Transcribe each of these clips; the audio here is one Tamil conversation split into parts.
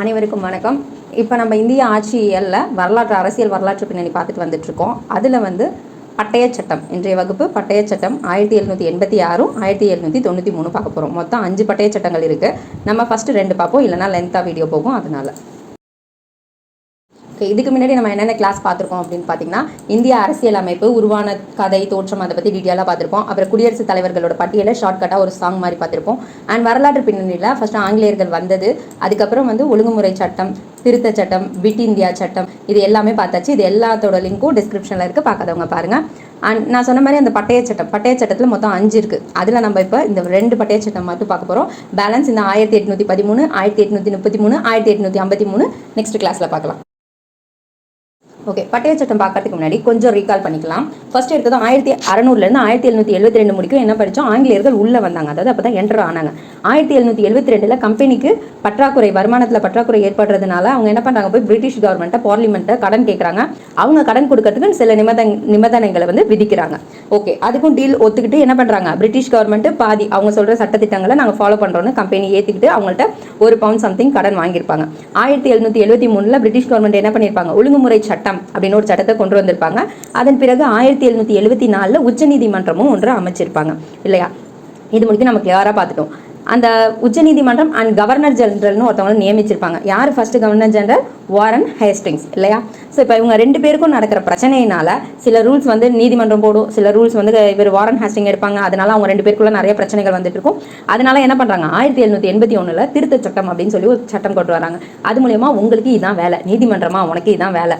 அனைவருக்கும் வணக்கம். இப்போ நம்ம இந்திய ஆட்சியலில் வரலாற்று அரசியல் வரலாற்று பின்னணி பார்த்துட்டு வந்துட்ருக்கோம் அதில் வந்து பட்டய சட்டம். இன்றைய வகுப்பு பட்டய சட்டம் ஆயிரத்தி எழுநூற்றி எண்பத்தி ஆறும் ஆயிரத்தி எழுநூற்றி தொண்ணூற்றி மூணு பார்க்க போகிறோம் மொத்தம் அஞ்சு பட்டய சட்டங்கள் இருக்குது நம்ம ஃபஸ்ட்டு ரெண்டு பார்ப்போம். இல்லைனா லென்த்தாக வீடியோ போகும். அதனால ஓகே இதுக்கு முன்னாடி நம்ம என்னென்ன கிளாஸ் பார்த்துருக்கோம் அப்படின்னு பார்த்தீங்கன்னா இந்திய அரசியல் அமைப்பு உருவான கதை தோற்றம் அதை பற்றி டீட்டெயிலாக பார்த்துருப்போம். அப்புறம் குடியரசுத் தலைவர்களோட பட்டியலை ஷார்ட்கட்டாக ஒரு சாங் மாதிரி பார்த்துருப்போம். அண்ட் வரலாற்று பின்னணியில் ஃபஸ்ட்டு ஆங்கிலேயர்கள் வந்தது அதுக்கப்புறம் வந்து ஒழுங்குமுறை சட்டம் திருத்த சட்டம் பிட் இந்தியா சட்டம் இது எல்லாமே பார்த்தாச்சு. இது எல்லாத்தோட லிங்க்கும் டிஸ்கிரிப்ஷனில் இருக்குது பார்க்காதவங்க பாருங்கள் அண்ட் நான் சொன்ன மாதிரி அந்த பட்டய சட்டம் பட்டய சட்டத்தில் மொத்தம் அஞ்சு இருக்குது அதில் நம்ம இப்போ இந்த ரெண்டு பட்டய சட்டம் மட்டும் பார்க்க போகிறோம் பேலன்ஸ் இந்த ஆயிரத்தி எட்நூற்றி பதிமூணு ஆயிரத்தி எட்நூற்றி முப்பத்தி மூணு ஆயிரத்தி எட்நூற்றி ஐம்பத்தி மூணு. நெக்ஸ்ட் கிளாஸில் பார்க்கலாம். ஓகே பட்டய சட்டம் பார்க்கறதுக்கு முன்னாடி கொஞ்சம் ரீகால் பண்ணிக்கலாம். ஃபர்ஸ்ட் எடுத்ததும் ஆயிரத்தி அறநூறுலேருந்து ஆயிரத்தி எழுநூற்றி எழுபத்தி ரெண்டு முடிக்கும் என்ன படித்தோம் ஆங்கிலேயர்கள் உள்ளே வந்தாங்க. அதாவது அப்போ தான் என்டர் ஆனாங்க. ஆயிரத்தி எழுநூற்றி எழுபத்தி ரெண்டில் கம்பெனிக்கு பற்றாக்குறை வருமானத்தில் பற்றாக்குறை ஏற்படுறதுனால அவங்க என்ன பண்ணுறாங்க போய் பிரிட்டிஷ் கவர்மெண்ட்டை பார்லிமெண்ட்டை கடன் கேட்குறாங்க அவங்க கடன் கொடுக்கறதுக்கு சில நிபந்த நிபந்தனைகளை வந்து விதிக்கிறாங்க. ஓகே அதுக்கும் டீல் ஒத்துக்கிட்டு என்ன பண்ணுறாங்க பிரிட்டிஷ் கவர்மெண்ட் பாதி அவங்க சொல்கிற சட்டத்திட்டங்களை நாங்கள் ஃபாலோ பண்ணுறோன்னு கம்பெனி ஏற்றிக்கிட்டு அவங்கள்ட்ட ஒரு பவுண்ட் சம்திங் கடன் வாங்கியிருப்பாங்க. ஆயிரத்தி எழுநூற்றி எழுபத்தி மூணில் பிரிட்டிஷ் கவர்மெண்ட் என்ன பண்ணியிருப்பாங்க? ஒழுங்குமுறை சட்டம் அப்படின்னு ஒரு சட்டத்தை கொண்டு வந்திருப்பாங்க. அதன் பிறகு ஆயிரத்தி எழுநூற்றி எழுபத்தி நாலில் உச்சநீதிமன்றமும் ஒன்று அமைச்சிருப்பாங்க. இல்லையா? இது முடிக்க நம்ம கிளியராக பார்த்துட்டோம். அந்த உச்சநீதிமன்றம் அண்ட் கவர்னர் ஜெனரல்னு ஒருத்தவங்களை நியமிச்சிருப்பாங்க. யார் first governor general Warren Hastings இல்லையா? ஸோ இப்போ இவங்க ரெண்டு பேருக்கும் நடக்கிற பிரச்சனையினால சில ரூல்ஸ் வந்து நீதிமன்றம் போடும். சில ரூல்ஸ் வந்து இவர் வாரன் ஹேஸ்டிங் எடுப்பாங்க. அதனால அவங்க ரெண்டு பேருக்குள்ள நிறைய பிரச்சனைகள் வந்துட்டு இருக்கும். அதனால என்ன பண்ணுறாங்க ஆயிரத்தி எழுநூற்றி எண்பத்தி ஒன்றில் திருத்த சட்டம் அப்படின்னு சொல்லி ஒரு சட்டம் கொண்டு வராங்க. அது மூலயமா உங்களுக்கு இதான் வேலை. நீதிமன்றமா உனக்கு இதான் வேலை.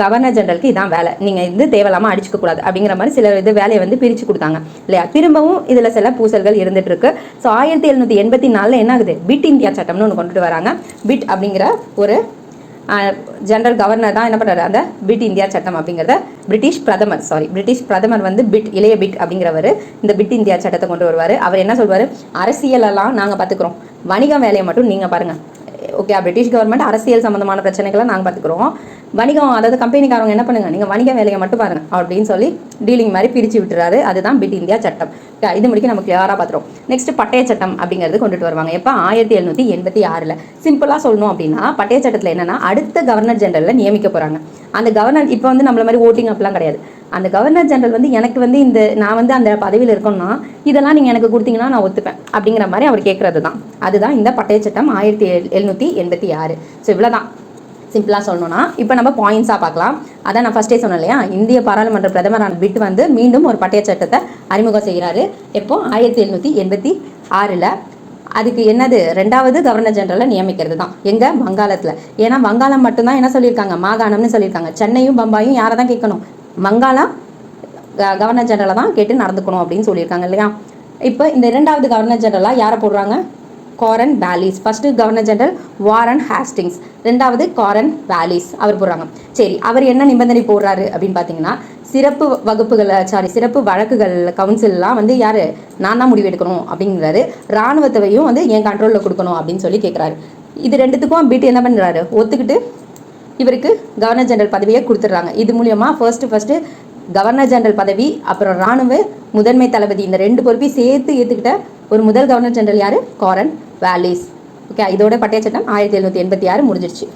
கவர்னர் ஜெனரலுக்கு இதான் வேலை. நீங்கள் இது தேவையில்லாமல் அடிச்சுக்க கூடாது அப்படிங்கிற மாதிரி சில இது வேலையை வந்து பிரித்து கொடுத்தாங்க. இல்லையா? திரும்பவும் இதில் சில பூசல்கள் இருந்துட்டு இருக்கு. ஸோ ஆயிரத்தி எழுநூற்றி எண்பத்தி நாலில் என்ன ஆகுது? பிட் இந்தியா சட்டம்னு ஒன்று கொண்டுட்டு வராங்க. பிட் அப்படிங்கிற ஒரு ஜெனரல் கவர்னர் தான் என்ன பண்ணுறாரு அந்த பிட் இந்தியா சட்டம் அப்படிங்கிறத பிரிட்டிஷ் பிரதமர் சாரி பிரிட்டிஷ் பிரதமர் வந்து பிட் இளைய பிட் அப்படிங்கிறவர் இந்த பிட் இந்தியா சட்டத்தை கொண்டு வருவார். அவர் என்ன சொல்வார்? அரசியலெல்லாம் நாங்கள் பார்த்துக்குறோம் வணிக வேலையை மட்டும் நீங்கள் பாருங்கள் ஓகே பிரிட்டிஷ் கவர்மெண்ட் அரசியல் சம்மந்தமான பிரச்சனைகளை நாங்கள் பார்த்துக்குறோம் வணிகம் அதாவது கம்பெனிக்காரங்க என்ன பண்ணுங்க? நீங்கள் வணிக வேலையை மட்டும் பாருங்க. அப்படின்னு சொல்லி டீலிங் மாதிரி பிரித்து விட்டுறாரு. அதுதான் பிட் இந்தியா சட்டம். இது முடிக்க நம்ம கிளியராக பார்த்துரும் நெக்ஸ்ட் பட்டய சட்டம் அப்படிங்கிறது கொண்டுட்டு வருவாங்க. எப்போ ஆயிரத்தி எழுநூற்றி எண்பத்தி ஆறில். சிம்பிளாக சொல்லணும் அப்படின்னா பட்டய சட்டத்தில் என்னன்னா அடுத்த கவர்னர் ஜெனரலில் நியமிக்க போகிறாங்க அந்த கவர்னர் இப்போ வந்து நம்மள மாதிரி ஓட்டிங் அப்படிலாம் கிடையாது. அந்த கவர்னர் ஜெனரல் வந்து எனக்கு வந்து இந்த நான் வந்து அந்த பதவியில் இருக்கணும்னா இதெல்லாம் நீங்கள் எனக்கு கொடுத்தீங்கன்னா நான் ஒத்துப்பேன். அப்படிங்கிற மாதிரி அவர் கேட்குறது தான் அதுதான் இந்த பட்டய சட்டம் ஆயிரத்தி எழுநூற்றி எண்பத்தி ஆறு. ஸோ இவ்வளோதான் சிம்பிளாக சொல்லணும்னா இப்போ நம்ம பாயிண்ட்ஸாக பார்க்கலாம். அதான் நான் ஃபஸ்ட்டே சொன்னேன் இல்லையா? இந்திய பாராளுமன்ற பிரதமரான பிட் வந்து மீண்டும் ஒரு பட்டய சட்டத்தை அறிமுகம் செய்கிறாரு. எப்போ? ஆயிரத்தி எழுநூற்றி எண்பத்தி ஆறில். அதுக்கு என்னது? ரெண்டாவது கவர்னர் ஜெனரலை நியமிக்கிறது தான் எங்கே? வங்காளத்தில். ஏன்னா வங்காளம் மட்டும்தான் என்ன சொல்லியிருக்காங்க? மாகாணம்னு சொல்லியிருக்காங்க. சென்னையும் பம்பாயும் யாரை தான் கேட்கணும்? வங்காளம் கவர்னர் ஜெனரலை தான் கேட்டு நடந்துக்கணும் அப்படின்னு சொல்லியிருக்காங்க இல்லையா? இப்போ இந்த இரண்டாவது கவர்னர் ஜெனரலாக யாரை போடுறாங்க? Cornwallis first governor general Warren Hastings ரெண்டாவது காரன் வேலிஸ் அவர் போடுறாங்க. சரி அவர் என்ன நிபந்தனை போடுறாரு அப்படின்னு பார்த்தீங்கன்னா சிறப்பு வகுப்புகள் சாரி சிறப்பு வழக்குகள் கவுன்சில்லாம் வந்து யார்? நான் தான் முடிவு எடுக்கணும் அப்படிங்கிறாரு. இராணுவத்தையும் வந்து என் கண்ட்ரோலில் கொடுக்கணும் அப்படின்னு சொல்லி கேட்குறாரு இது ரெண்டுத்துக்கும் பிட்டு என்ன பண்ணுறாரு ஒத்துக்கிட்டு இவருக்கு கவர்னர் ஜெனரல் பதவியை கொடுத்துட்றாங்க. இது மூலியமாக ஃபர்ஸ்ட்டு ஃபஸ்ட்டு கவர்னர் ஜெனரல் பதவி அப்புறம் ராணுவ முதன்மை தளபதி இந்த ரெண்டு பொறுப்பையும் சேர்த்து ஏற்றுக்கிட்ட ஒரு முதல் கவர்னர் ஜெனரல் யார்? காரன் வேலிஸ் ஓகே இதோட பட்டய சட்டம் ஆயிரத்தி எழுநூற்றி எண்பத்தி ஆறு முடிஞ்சிருச்சு.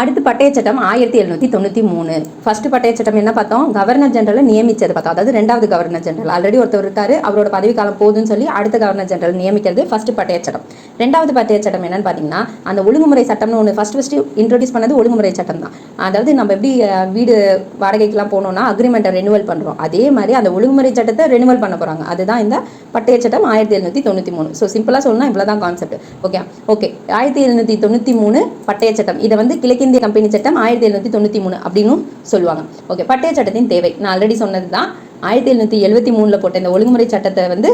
அடுத்து பட்டய சட்டம் ஆயிரத்தி எழுநூற்றி தொண்ணூற்றி மூணு. ஃபர்ஸ்ட் பட்டய சட்டம் என்ன பார்த்தோம்? கவர்னர் ஜெனரலை நியமிச்சது பார்த்தோம். அதாவது ரெண்டாவது கவர்னர் ஜெனரல் ஆல்ரெடி ஒருத்தர் இருக்காரு. அவரோட பதவிக்காலம் போதுன்னு சொல்லி அடுத்த கவர்னர் ஜெனரல் நியமிக்கிறது ஃபர்ஸ்ட் பட்டய சட்டம். ரெண்டாவது பட்டய சட்டம் என்னன்னு பார்த்தீங்கன்னா அந்த ஒழுங்குமுறை சட்டம்னு ஒன்று ஃபர்ஸ்ட் ஃபர்ஸ்ட் இன்ட்ரோடியூஸ் பண்ணது ஒழுங்குமுறை சட்டம் தான். அதாவது நம்ம எப்படி வீடு வாடகைக்கெலாம் போனோம்னா அக்ரிமெண்ட்டை ரெனுவல் பண்ணுறோம் அதே மாதிரி அந்த ஒழுங்குமுறை சட்டத்தை ரெனுவல் பண்ண போகிறாங்க அதுதான் இந்த பட்டய சட்டம் ஆயிரத்தி எழுநூற்றி தொண்ணூற்றி மூணு. ஸோ சிம்பிளாக சொல்லணும்னா இவ்வளோ தான் கான்செப்ட் ஓகே ஓகே ஆயிரத்தி எழுநூற்றி தொண்ணூற்றி மூணு பட்டய சட்டம். இதை வந்து கிழக்கு இந்திய கம்பெனி சட்டம் ஆயிரத்தி எழுநூற்றி தொண்ணூற்றி மூணு அப்படின்னு சொல்லுவாங்க. ஓகே பட்டய சட்டத்தின் தேவை. நான் ஆல்ரெடி சொன்னது தான் ஆயிரத்தி எழுநூற்றி எழுபத்தி மூணில் போட்ட இந்த ஒழுங்குமுறை சட்டத்தை வந்து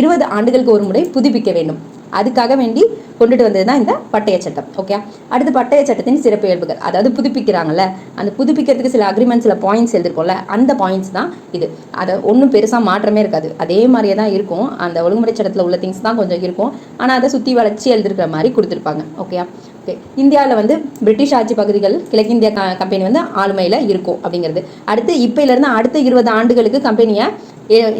இருபது ஆண்டுகளுக்கு ஒரு முறை புதுப்பிக்க வேண்டும். அதுக்காக வேண்டி கொண்டுட்டு வந்தது தான் இந்த பட்டய சட்டம். ஓகே அடுத்து பட்டய சட்டத்தின் சிறப்பு இயல்புகள் அதாவது புதுப்பிக்கிறாங்கல்ல அந்த புதுப்பிக்கிறதுக்கு சில அக்ரிமெண்ட் சில பாயிண்ட்ஸ் எழுதிருக்கோம்ல அந்த பாயிண்ட்ஸ் தான் இது. அதை ஒன்றும் பெருசாக மாற்றமே இருக்காது. அதே மாதிரியே தான் இருக்கும். அந்த ஒழுங்குமுறை சட்டத்தில் உள்ள திங்ஸ் தான் கொஞ்சம் இருக்கும். ஆனால் அதை சுற்றி வளர்ச்சி எழுதிருக்கிற மாதிரி கொடுத்துருப்பாங்க. Okay okay. இந்தியாவில் வந்து பிரிட்டிஷ் ஆட்சி பகுதிகள் கிழக்கிந்திய க கம்பெனி வந்து ஆளுமையில் இருக்கும் அப்படிங்கிறது. அடுத்து இப்போலேருந்து அடுத்த இருபது ஆண்டுகளுக்கு கம்பெனியை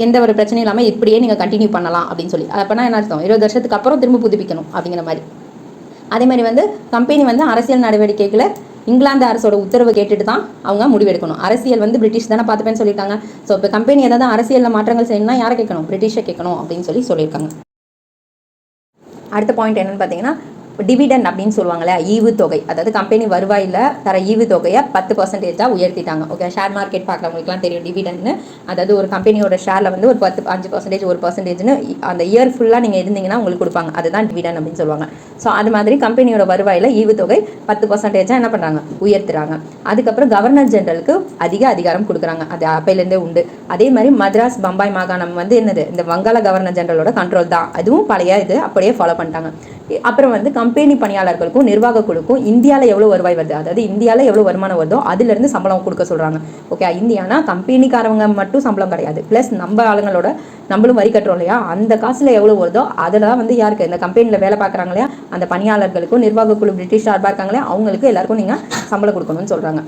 எந்த ஒரு பிரச்சனையும் இல்லாமல் இப்படியே நீங்கள் கண்டினியூ பண்ணலாம் அப்படின்னு சொல்லி. அப்போனா என்ன அர்த்தம்? இருபது வருஷத்துக்கு அப்புறம் திரும்ப புதுப்பிக்கணும் அப்படிங்கிற மாதிரி. அதே மாதிரி வந்து கம்பெனி வந்து அரசியல் நடவடிக்கைகளை இங்கிலாந்து அரசோட உத்தரவு கேட்டுட்டு தான் அவங்க முடிவெடுக்கணும். அரசியல் வந்து பிரிட்டிஷ் தானே பார்த்துப்பேன்னு சொல்லியிருக்காங்க. ஸோ இப்போ கம்பெனி ஏதாவது அரசியலில் மாற்றங்கள் செய்யணும்னா யாரை கேட்கணும்? பிரிட்டிஷை கேட்கணும் அப்படின்னு சொல்லி சொல்லியிருக்காங்க. அடுத்த பாயிண்ட் என்னன்னு பார்த்தீங்கன்னா டிவிடன் அப்படின்னு சொல்லுவாங்களே ஈவு தொகை அதாவது கம்பெனி வருவாயில் தர ஈவு தொகையை பத்து பர்சன்டேஜாக உயர்த்திட்டாங்க. ஓகே ஷேர் மார்க்கெட் பார்க்குறவங்களுக்குலாம் தெரியும் டிவிடன்னு அதாவது ஒரு கம்பெனியோட ஷேரில் வந்து ஒரு பத்து அஞ்சு பர்சன்டேஜ் ஒரு பர்சன்டேஜ்னு அந்த இயர் ஃபுல்லாக நீங்கள் இருந்தீங்கன்னா உங்களுக்கு கொடுப்பாங்க. அதுதான் டிவிடன் அப்படின்னு சொல்லுவாங்க. ஸோ அது மாதிரி கம்பெனியோட வருவாயில் ஈவு தொகை பத்து பர்சன்டேஜாக என்ன பண்ணுறாங்க உயர்த்துறாங்க. அதுக்கப்புறம் கவர்னர் ஜெனரலுக்கு அதிக அதிகாரம் கொடுக்குறாங்க. அது அப்பையிலேருந்தே உண்டு. அதே மாதிரி மദ്രാஸ் பம்பாய் மாகாணம் வந்து என்னது? இந்த வங்காள கவர்னர் ஜெனரலோட கண்ட்ரோல் தான். அதுவும் பழைய இது அப்படியே ஃபாலோ பண்ணிட்டாங்க. அப்புறம் வந்து கம்பெனி பணியாளர்களுக்கும் நிர்வாக குழுக்கும் இந்தியாவில் எவ்வளோ வருவாய் வருது? அதாவது இந்தியாவில் எவ்வளோ வருமானம் வருதோ அதுலேருந்து சம்பளம் கொடுக்க சொல்கிறாங்க ஓகே இந்தியானா கம்பெனிக்காரவங்க மட்டும் சம்பளம் கிடையாது. ப்ளஸ் நம்ம ஆளுங்களோட நம்மளும் வரி கட்டுறோம் இல்லையா? அந்த காசில் எவ்வளோ வருதோ அதில் தான் வந்து யாருக்கு? இந்த கம்பெனியில் வேலை பார்க்குறாங்க இல்லையா? அந்த பணியாளர்களுக்கும் நிர்வாக குழு பிரிட்டிஷ் சார்பாக இருக்காங்களே அவங்களுக்கு எல்லாருக்கும் நீங்கள் சம்பளம் கொடுக்கணும்னு சொல்கிறாங்க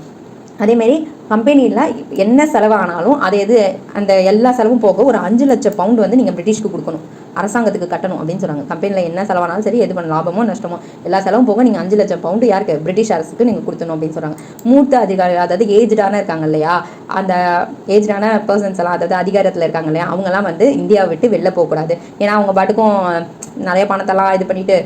அதேமாரி கம்பெனியில் என்ன செலவானாலும் அது எது அந்த எல்லா செலவும் போக ஒரு அஞ்சு லட்சம் பவுண்ட் வந்து நீங்கள் பிரிட்டிஷ்க்கு கொடுக்கணும். அரசாங்கத்துக்கு கட்டணும் அப்படின்னு சொல்கிறாங்க கம்பெனியில் என்ன செலவானாலும் சரி எது பண்ண லாபமோ நஷ்டமோ எல்லா செலவும் போக நீங்கள் அஞ்சு லட்சம் பவுண்டு யாருக்கு? பிரிட்டிஷ் அரசுக்கு நீங்கள் கொடுத்தணும் அப்படின்னு சொல்கிறாங்க மூத்த அதிகாரி அதாவது ஏஜ்டான இருக்காங்க இல்லையா? அந்த ஏஜ்டான பர்சன்ஸ் எல்லாம் அதாவது அதிகாரத்தில் இருக்காங்க இல்லையா? அவங்கெல்லாம் வந்து இந்தியாவை விட்டு வெளில போகக்கூடாது. ஏன்னா அவங்க பாட்டுக்கும் நிறைய பணத்தெல்லாம் இது பண்ணிட்டு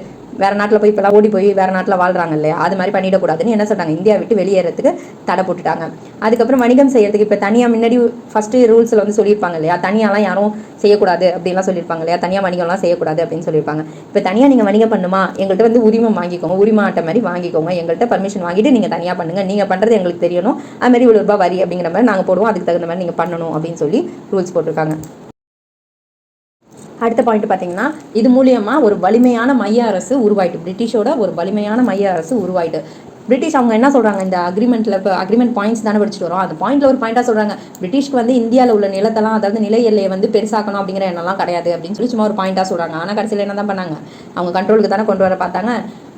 வேற நாட்டில் போய் இப்போலாம் ஓடி போய் வேற நாட்டில் வாழ்றாங்க இல்லையா? அது மாதிரி பண்ணிடக்கூடாதுன்னு என்ன சொன்னாங்க இந்தியா விட்டு வெளியேறதுக்கு தடை போட்டுட்டாங்க. அதுக்கப்புறம் வணிகம் செய்யறதுக்கு இப்போ தனியாக முன்னாடி ஃபஸ்ட்டு ரூல்ஸில் வந்து சொல்லியிருப்பாங்க இல்லையா? தனியாலாம் யாரும் செய்யக்கூடாது அப்படின்லாம் சொல்லியிருப்பாங்க இல்லையா? தனியாக வணிகம்லாம் செய்யக்கூடாது அப்படின்னு சொல்லியிருப்பாங்க. இப்போ தனியாக நீங்கள் வணிகம் பண்ணுமா? எங்கள்கிட்ட வந்து உரிமம் வாங்கிக்கோங்க. உரிமை ஆட்ட மாதிரி வாங்கிக்கோங்க. எங்கள்கிட்ட பர்மிஷன் வாங்கிட்டு நீங்கள் தனியாக பண்ணுங்கள் நீங்கள் பண்ணுறது எங்களுக்கு தெரியணும். அது மாதிரி இவ்வளோ ரூபாய் வரி அப்படிங்கிற மாதிரி நாங்கள் போடுவோம். அதுக்கு தகுந்த மாதிரி நீங்கள் பண்ணணும் அப்படின்னு சொல்லி ரூல்ஸ் போட்டிருக்காங்க. அடுத்த பாயிண்ட் பார்த்தீங்கன்னா இது மூலியமா ஒரு வலிமையான மைய அரசு உருவாயிட்டு பிரிட்டிஷோட ஒரு வலிமையான மைய அரசு உருவாயிட்டு. பிரிட்டிஷ் அவங்க என்ன சொல்கிறாங்க இந்த அக்ரிமெண்ட்ல இப்போ அக்ரிமெண்ட் பாயிண்ட்ஸ் தானே படிச்சுட்டு வரோம். அந்த பாயிண்ட்ல ஒரு பாயிண்டா சொல்றாங்க. பிரிட்டிஷ்க்கு வந்து இந்தியாவில் உள்ள நிலத்தெல்லாம் அதாவது நில எல்லையை வந்து பெருசாக்கணும் அப்படிங்கிற எண்ணம்லாம் கிடையாது அப்படின்னு சொல்லி சும்மா ஒரு பாயிண்டா சொல்றாங்க. ஆனால் கடைசியில் என்ன தான் பண்ணாங்க? அவங்க கண்ட்ரோலுக்கு தானே கொண்டு வர பார்த்தாங்க.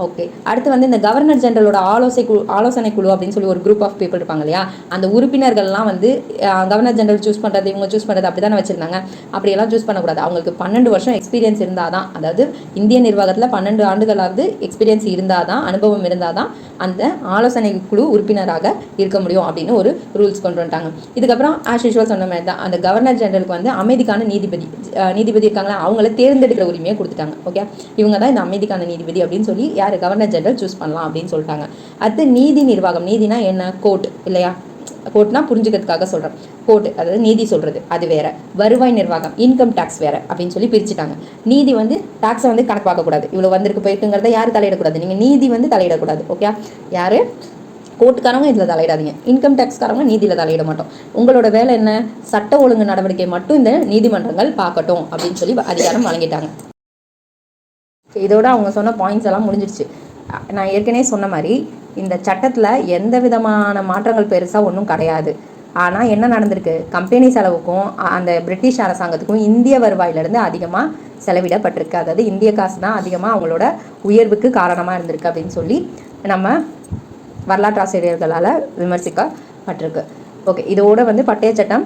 ஓகே அடுத்து வந்து இந்த கவர்னர் ஜெனரலோட ஆலோசனை குழு ஆலோசனை குழு அப்படின்னு சொல்லி ஒரு குரூப் ஆஃப் பீப்புள் இருப்பாங்க இல்லையா? அந்த உறுப்பினர்கள்லாம் வந்து கவர்னர் ஜெனரல் சூஸ் பண்ணுறது இவங்க சூஸ் பண்ணுறது அப்படி தானே வச்சுருந்தாங்க. அப்படியெல்லாம் சூஸ் பண்ணக்கூடாது. அவங்களுக்கு பன்னெண்டு வருஷம் எக்ஸ்பீரியன்ஸ் இருந்தால் தான் அதாவது இந்திய நிர்வாகத்தில் பன்னெண்டு ஆண்டுகளாவது எக்ஸ்பீரியன்ஸ் இருந்தால் தான் அனுபவம் இருந்தால் தான் அந்த ஆலோசனை குழு உறுப்பினராக இருக்க முடியும் அப்படின்னு ஒரு ரூல்ஸ் கொண்டு வந்துட்டாங்க. இதுக்கப்புறம் ஆஸ் யூஷுவல் சொன்ன மாதிரி தான் அந்த கவர்னர் ஜெனரலுக்கு வந்து அமைதிக்கான நீதிபதி நீதிபதி இருக்காங்களா? அவங்கள தேர்ந்தெடுக்கிற உரிமையை கொடுத்துட்டாங்க. ஓகே இவங்க தான் இந்த அமைதிக்கான நீதிபதி அப்படின்னு சொல்லி யார் கவர்னர் ஜெனரல் சூஸ் பண்ணலாம் அப்படின்னு சொல்லிட்டாங்க அடுத்து நீதி நிர்வாகம். நீதினா என்ன? கோர்ட் இல்லையா? கோர்ட்னா புரிஞ்சுக்கிறதுக்காக சொல்கிறேன் கோர்ட் அதாவது நீதி சொல்கிறது அது வேற. வருவாய் நிர்வாகம் இன்கம் டேக்ஸ் வேற அப்படின்னு சொல்லி பிரிச்சுட்டாங்க. நீதி வந்து டேக்ஸை வந்து கணக்கு பார்க்கக்கூடாது இவ்வளோ வந்திருக்கு போயிருக்குங்கிறத யாரும் தலையிடக்கூடாது? நீங்கள் நீதி வந்து தலையிடக்கூடாது ஓகே யார்? கோர்ட்டுக்காரவங்க இதில் தலையிடாதீங்க. இன்கம் டேக்ஸ்காரவங்க நீதியில் தலையிட மாட்டோம். உங்களோட வேலை என்ன? சட்ட ஒழுங்கு நடவடிக்கை மட்டும் இந்த நீதிமன்றங்கள் பார்க்கட்டும் அப்படின்னு சொல்லி அதிகாரம் வழங்கிட்டாங்க. இதோட அவங்க சொன்ன பாயிண்ட்ஸ் எல்லாம் முடிஞ்சிடுச்சு. நான் ஏற்கனவே சொன்ன மாதிரி இந்த சட்டத்தில் எந்த விதமான மாற்றங்கள் பெருசாக ஒன்றும் கிடையாது. ஆனால் என்ன நடந்திருக்கு? கம்பெனி செலவுக்கும் அந்த பிரிட்டிஷ் அரசாங்கத்துக்கும் இந்திய வருவாயிலிருந்து அதிகமாக செலவிடப்பட்டிருக்கு. அதாவது இந்திய காசு தான் அதிகமாக அவங்களோட உயர்வுக்கு காரணமாக இருந்திருக்கு அப்படின்னு சொல்லி நம்ம வரலாற்று ஆசிரியர்களால் விமர்சிக்கப்பட்டிருக்கு. ஓகே இதோட வந்து பட்டய சட்டம்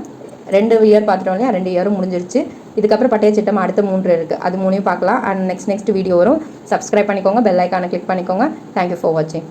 ரெண்டு இயர் பார்த்துட்டோம் இல்லையா? ரெண்டு இயரும் முடிஞ்சிருச்சு. இதுக்கப்புறம் பட்டைய சிட்டம் அடுத்த மூன்று இருக்குது அது மூணையும் பார்க்கலாம். அண்ட் நெக்ஸ்ட் நெக்ஸ்ட் வீடியோ வரும். சப்ஸ்கிரைப் பண்ணிக்கோங்க. பெல் ஐக்கானை கிளிக் பண்ணிக்கோங்க. தேங்க்யூ ஃபார் வாட்சிங்